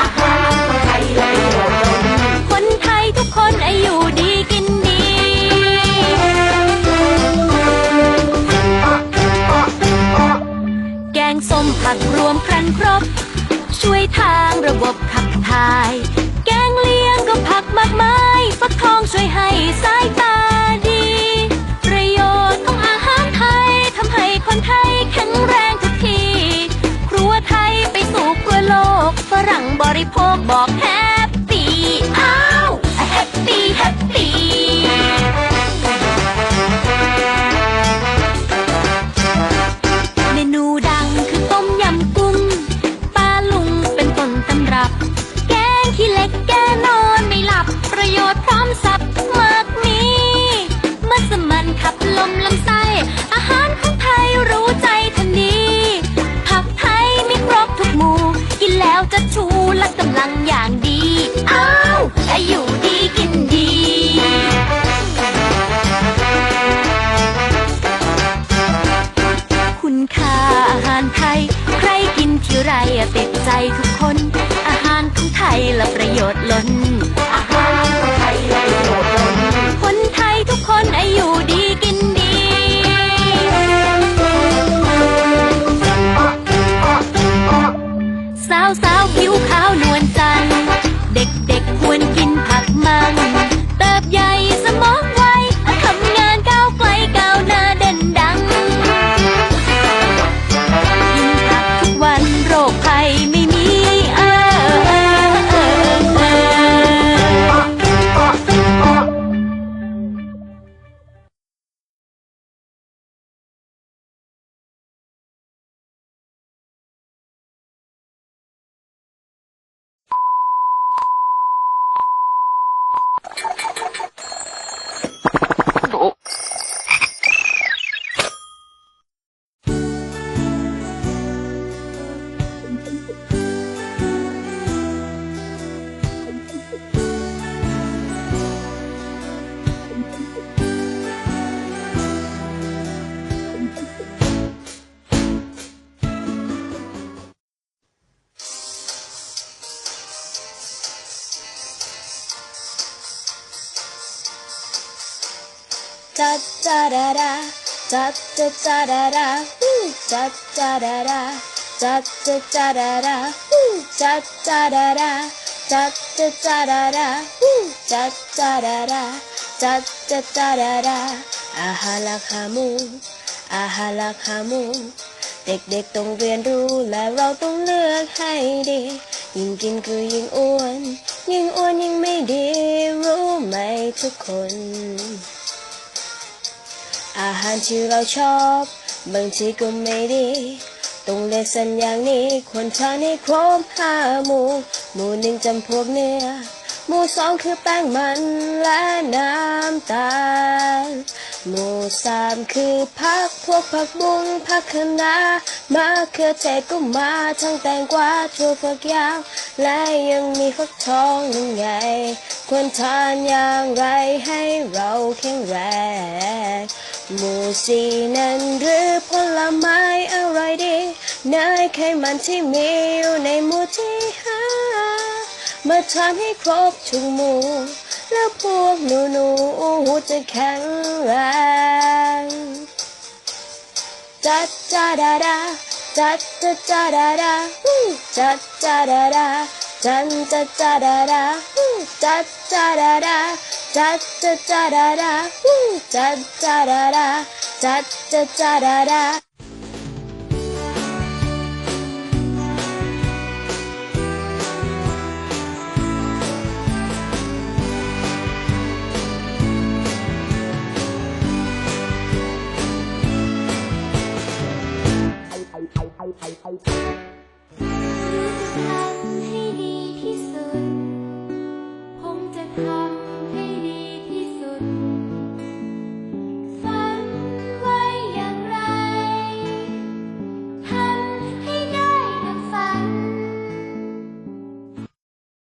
อาหารไทยแลนด์คนไทยทุกคนอายุดีกินดี แกงสมผักรวมครันครบ ช่วยทางระบบขับถ่าย แกงเลี้ยงก็ผักมากมายฟักทองช่วยให้สายตา บริโภคบอกแฮปปี้อ้าวแฮปปี้แฮปปี้เมนูดังคือต้มยำกุ้งปลาลุงเป็นต้นตำรับ แกงขี้เหล็กแกนอนไม่หลับ ประโยชน์พร้อมสับมากมีมัสมันขับลมลำไส้อาหารของไทยรู้ใจ จะชูและกำลังอย่างดีอ้าวและอยู่ดีกินดี คุณค่าอาหารไทย ใครกินที่ไรติดใจทุกคน อาหารของไทยละประโยชน์ล้นอา จัดจาดาดาจัดจัดจาดาดาฮู้จัดจาดาดาจัดจัดจาดาดาฮู้จัดจาดาดาจัดจัดจาดาดาฮู้จัดจาดาดาจัดจัดจาดาดาอาหารราคามูอาหารราคามูเด็กๆต้องเรียนรู้และเราต้องเลือกให้ดียิ่งกินคือยิ่งอ้วน ยิ่งอ้วนยิ่งไม่ดีรู้ไหมทุกคน อาหารที่เราชอบบางทีก็ไม่ดี ต้องเลือกสัญอย่างนี้ควรทานให้ครบห้าหมู่หมู่หนึ่งจำพวกเนื้อหมู่สองคือแป้งมันและน้ำตาล หมู่สามคือผักพวกผักบุ้งผักคะน้ามะเขือเทศก็มาทั้งแตงกวาถั่วฝักยาว และยังมีฟักทองนั่นไงควรทานอย่างไรให้เราแข็งแรง หมูสีนั้นหรือผลไม้อะไรดีเนยไขมันที่มีอยู่ในหมูที่ห้ามาทานให้ครบทุกหมู แล้วพวกหนูหนูๆจะแข็งแรงจัดจาดาดาจัดจัดจาดาดาฮูจัดจาดาดาจันจัดจาดาดาฮูจัดจาดาดาจัดจัดจาดาดา จัดจาดาดาจัดจัดจาดาดาทำให้ดีที่สุด